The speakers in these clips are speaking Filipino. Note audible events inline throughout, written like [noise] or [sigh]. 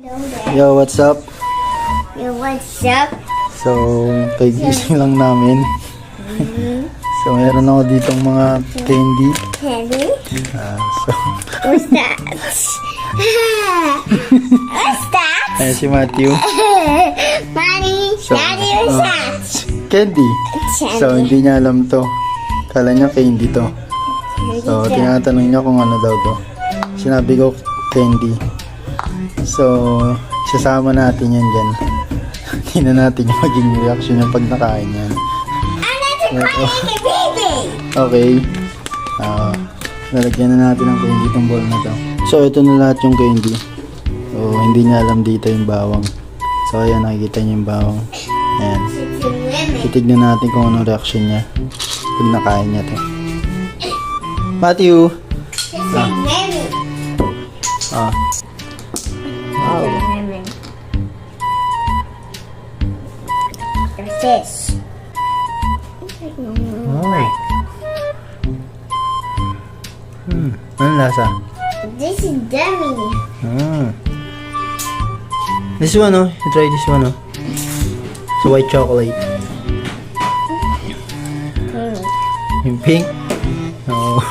Yo, what's up? Yo, what's up? So, kagising lang namin. so, meron ako ditong mga candy. Candy? Ah, so, What's that? [laughs] what's that? ayan si Matthew. [laughs] Mommy, So, Daddy, what's oh. that? Candy. So, hindi niya alam to. Kala niya candy to. So, tinatanong niya kung ano daw to. Sinabi ko, candy. So, sasama natin yan dyan. [laughs] Tingnan natin yung maging reaction niya pag nakain yan. I'm not a crying baby. [laughs] Okay. Ah, lalagyan na natin ng candy itong bowl na to. So, ito na lahat yung candy. So, hindi niya alam dito yung bawang. So, ayan, nakikita niya yung bawang. Ayan. Titignan natin kung anong reaction niya pag nakain niya to. [laughs] Matthew! It's a women. Ah. This. Wow. Hmm. Anong lasa? This is dummy. Ah. This one, oh. You try this one, oh. It's white chocolate. Hmm. Yung pink. Oh.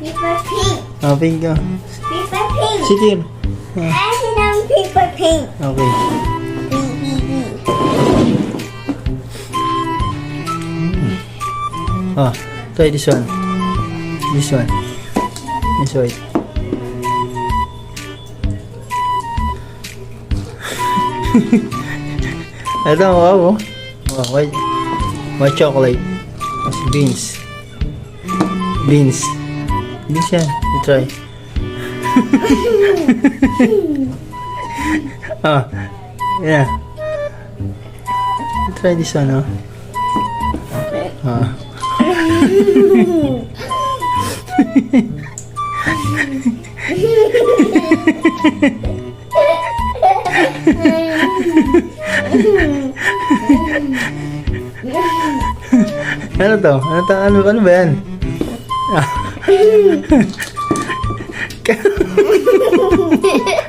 Paper pink. [laughs] oh, pink, oh. Paper pink. Sit here. I see them paper pink. Okay. Oh, try this one. This one. This white. [laughs] Ito, wow, oh. Oh. White chocolate. Beans. Beans. Beans yan. You try. oh, [laughs] yeah. Try this one, oh. Ah. Ano to? Ano to? Ano, ano ba yan?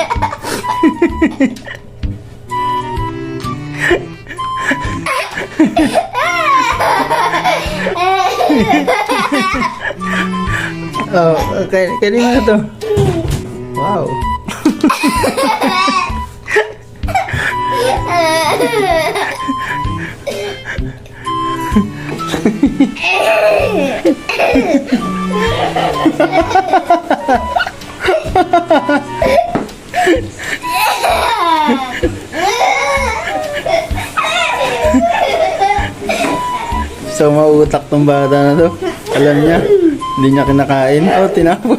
[laughs] Ah. [laughs] oh, okay. Kanina na to. Wow. [laughs] So, mauutak tong bata na to. Alam niya, hindi niya kinakain. Oh, tinapon.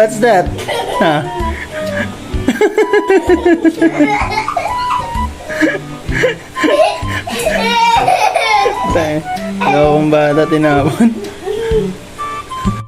What's that? Ha? Tayo. Ikaw kong bata, tinapon.